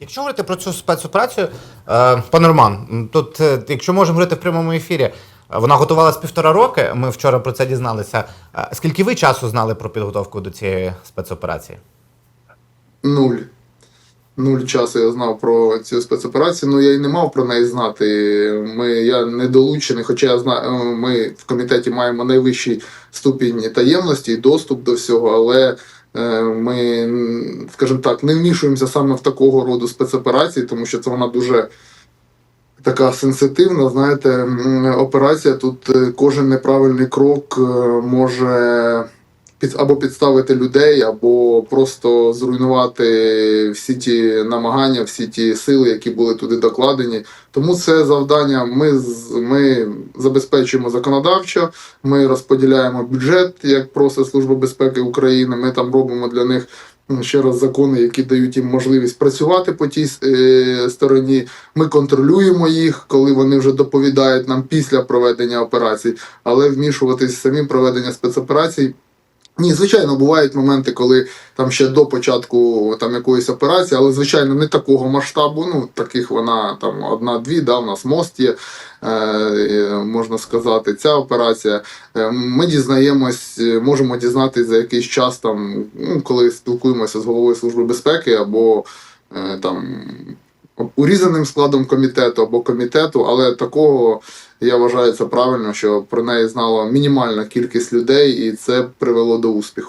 Якщо говорити про цю спецоперацію, е, пане Роман, тут, е, якщо можемо говорити в прямому ефірі, е, вона готувалась півтора роки. Ми вчора про це дізналися. Скільки ви часу знали про підготовку до цієї спецоперації? Нуль. Нуль часу я знав про цю спецоперацію, ну я й не мав про неї знати. Ми, я не долучений, хоча я знаю, ми в комітеті маємо найвищий ступінь таємності і доступ до всього, але ми, м, скажімо так, не вмішуємося саме в такого роду спецоперації, тому що це вона дуже така сенситивна, знаєте, операція. Тут е, кожен неправильний крок е, може або підставити людей, або просто зруйнувати всі ті намагання, всі ті сили, які були туди докладені. Тому це завдання. Ми ми забезпечуємо законодавчо. Ми розподіляємо бюджет, як просить Служба безпеки України. Ми там робимо для них. Ще раз закони, які дають їм можливість працювати по тій е, стороні. Ми контролюємо їх, коли вони вже доповідають нам після проведення операцій, але вмішуватись самі проведення спецоперацій ні, звичайно, бувають моменти, коли там ще до початку там якоїсь операції, але звичайно не такого масштабу. Ну таких вона там одна-дві. Да, у нас мост є, е, можна сказати, ця операція. Е, Ми дізнаємось, е, можемо дізнатися за якийсь час, там, ну, коли спілкуємося з головою служби безпеки або е, там. Урізаним складом комітету або комітету, але такого я вважаю це правильно, що про неї знала мінімальна кількість людей, і це привело до успіху.